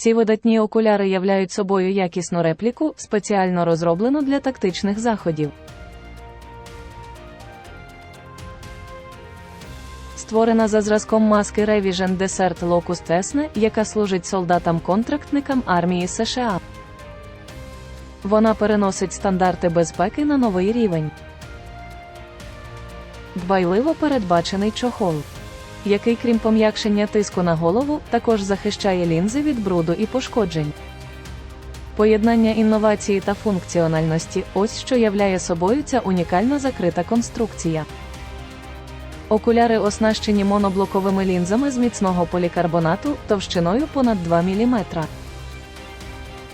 Ці видатні окуляри являють собою якісну репліку, спеціально розроблену для тактичних заходів. Створена за зразком маски Revision Desert Locust Esne, яка служить солдатам-контрактникам армії США. Вона переносить стандарти безпеки на новий рівень. Дбайливо передбачений чохол, який, крім пом'якшення тиску на голову, також захищає лінзи від бруду і пошкоджень. Поєднання інновації та функціональності ось що являє собою ця унікальна закрита конструкція. Окуляри оснащені моноблоковими лінзами з міцного полікарбонату товщиною понад 2 мм.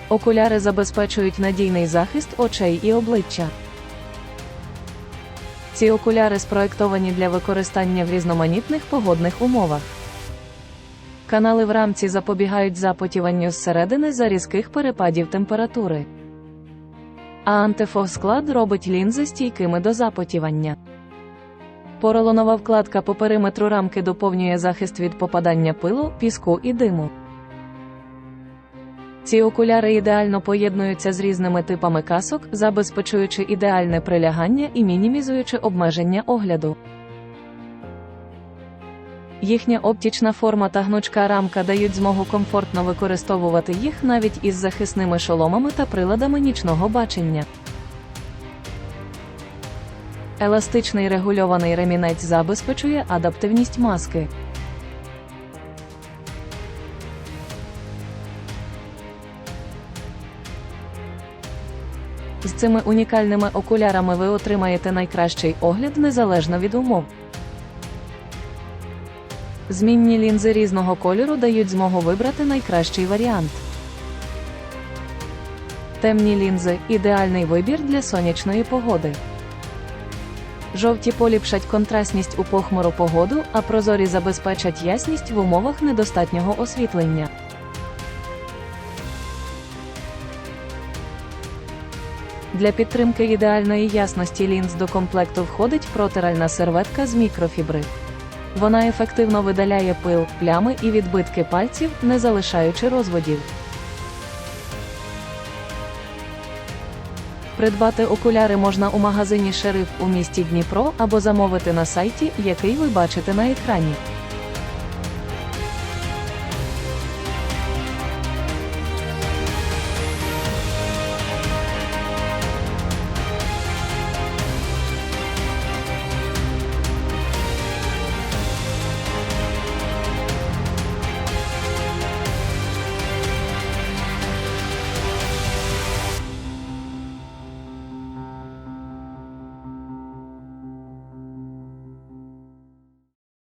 Окуляри забезпечують надійний захист очей і обличчя. Ці окуляри спроектовані для використання в різноманітних погодних умовах. Канали в рамці запобігають запотіванню зсередини за різких перепадів температури. А антифосклад робить лінзи стійкими до запотівання. Поролонова вкладка по периметру рамки доповнює захист від попадання пилу, піску і диму. Ці окуляри ідеально поєднуються з різними типами касок, забезпечуючи ідеальне прилягання і мінімізуючи обмеження огляду. Їхня оптічна форма та гнучка рамка дають змогу комфортно використовувати їх навіть із захисними шоломами та приладами нічного бачення. Еластичний регульований ремінець забезпечує адаптивність маски. З цими унікальними окулярами ви отримаєте найкращий огляд незалежно від умов. Змінні лінзи різного кольору дають змогу вибрати найкращий варіант. Темні лінзи ідеальний вибір для сонячної погоди. Жовті поліпшать контрастність у похмуру погоду, а прозорі забезпечать ясність в умовах недостатнього освітлення. Для підтримки ідеальної ясності лінз до комплекту входить протиральна серветка з мікрофібри. Вона ефективно видаляє пил, плями і відбитки пальців, не залишаючи розводів. Придбати окуляри можна у магазині Шериф у місті Дніпро або замовити на сайті, який ви бачите на екрані.